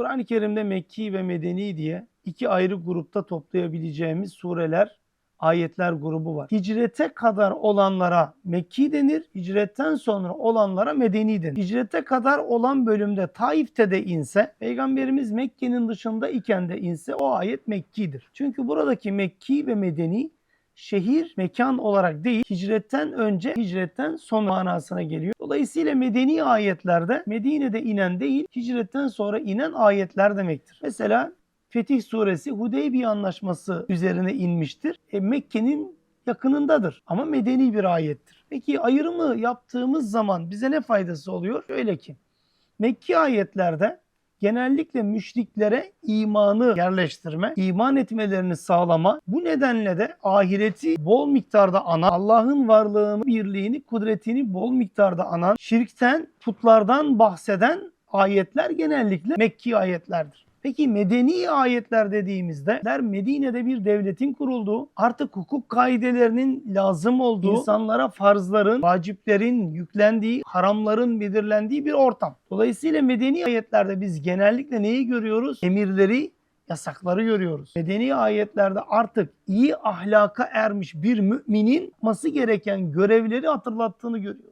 Kur'an-ı Kerim'de Mekki ve Medeni diye iki ayrı grupta toplayabileceğimiz sureler, ayetler grubu var. Hicrete kadar olanlara Mekki denir, hicretten sonra olanlara Medeni denir. Hicrete kadar olan bölümde Taif'te de inse, Peygamberimiz Mekke'nin dışında iken de inse o ayet Mekki'dir. Çünkü buradaki Mekki ve Medeni şehir mekan olarak değil, hicretten önce, hicretten sonra manasına geliyor. Dolayısıyla medeni ayetlerde Medine'de inen değil, hicretten sonra inen ayetler demektir. Mesela Fetih suresi Hudeybiye anlaşması üzerine inmiştir. E, Mekke'nin yakınındadır ama medeni bir ayettir. Peki ayrımı yaptığımız zaman bize ne faydası oluyor? Şöyle ki Mekki ayetlerde genellikle müşriklere imanı yerleştirme, iman etmelerini sağlama, bu nedenle de ahireti bol miktarda anan, Allah'ın varlığını, birliğini, kudretini bol miktarda anan, şirkten, putlardan bahseden ayetler genellikle Mekki ayetlerdir. Peki medeni ayetler dediğimizde der Medine'de bir devletin kurulduğu, artık hukuk kaidelerinin lazım olduğu, insanlara farzların, vaciplerin yüklendiği, haramların belirlendiği bir ortam. Dolayısıyla medeni ayetlerde biz genellikle neyi görüyoruz? Emirleri, yasakları görüyoruz. Medeni ayetlerde artık iyi ahlaka ermiş bir müminin yapması gereken görevleri hatırlattığını görüyoruz.